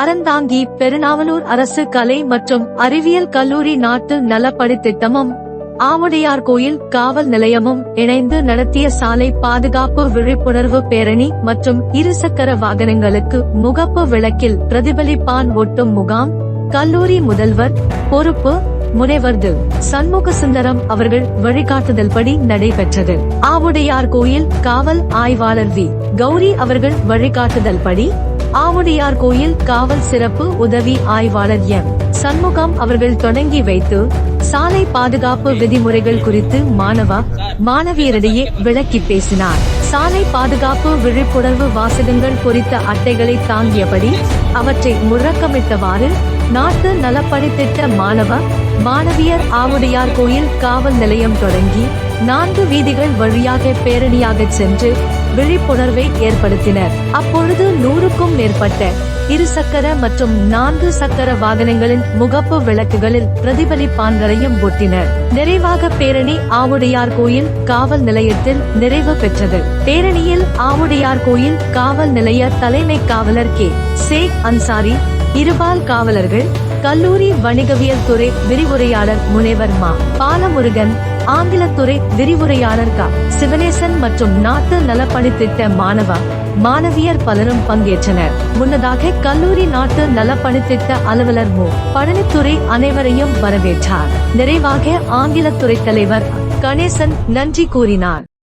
அறந்தாங்கி பெருநாவலூர் அரசு கலை மற்றும் அறிவியல் கல்லூரி நாட்டு நலப்படி திட்டமும் ஆவுடையார் கோயில் காவல் நிலையமும் இணைந்து நடத்திய சாலை பாதுகாப்பு விழிப்புணர்வு பேரணி மற்றும் இருசக்கர வாகனங்களுக்கு முகப்பு விளக்கில் பிரதிபலிப்பான் ஒட்டும் முகாம் கல்லூரி முதல்வர் பொறுப்பு முனைவர்து சண்முக சுந்தரம் அவர்கள் வழிகாட்டுதல்படி நடைபெற்றது. ஆவுடையார் கோயில் காவல் ஆய்வாளர் வி. கௌரி அவர்கள் வழிகாட்டுதல் படி ஆவுடையார் கோயில் காவல் சிறப்பு உதவி ஆய்வாளர் எம். சண்முகம் அவர்கள் தொடங்கி வைத்து சாலை பாதுகாப்பு விதிமுறைகள் குறித்து மாணவ மாணவியரிடையே விளக்கி பேசினார். சாலை பாதுகாப்பு விழிப்புணர்வு வாசகங்கள் குறித்த அட்டைகளை தாங்கியபடி அவற்றை முழக்கமிட்டவாறு நாட்டு நலப்பணி திட்ட மாணவ மாணவியர் ஆவுடையார் கோயில் காவல் நிலையம் தொடங்கி நான்கு வீதிகள் வழியாக பேரணியாக சென்று விழிப்புணர்வை ஏற்படுத்தினர். அப்பொழுது நூறுக்கும் மேற்பட்ட இருசக்கர மற்றும் நான்கு சக்கர வாகனங்களின் முகப்பு விளக்குகளில் பிரதிபலிப்பான்களையும் ஒட்டினர். நிறைவாக பேரணி ஆவுடையார் கோயில் காவல் நிலையத்தில் நிறைவு பெற்றது. பேரணியில் ஆவுடையார் கோயில் காவல் நிலைய தலைமை காவலர் கே. சேக் அன்சாரி இருபால் காவலர்கள் கல்லூரி வணிகவியல் துறை விரிவுரையாளர் முனைவர் மா. பாலமுருகன் ஆங்கிலத்துறை விரிவுரையாளர் கா சிவனேசன் மற்றும் நாட்டு நலப்பணித்திட்ட மாணவ மாணவியர் பலரும் பங்கேற்றனர். முன்னதாக கல்லூரி நாட்டு நலப்பணித்திட்ட அலுவலர் மு. பழனித்துறை அனைவரையும் வரவேற்றார். நிறைவாக ஆங்கிலத்துறை தலைவர் கணேசன் நன்றி கூறினார்.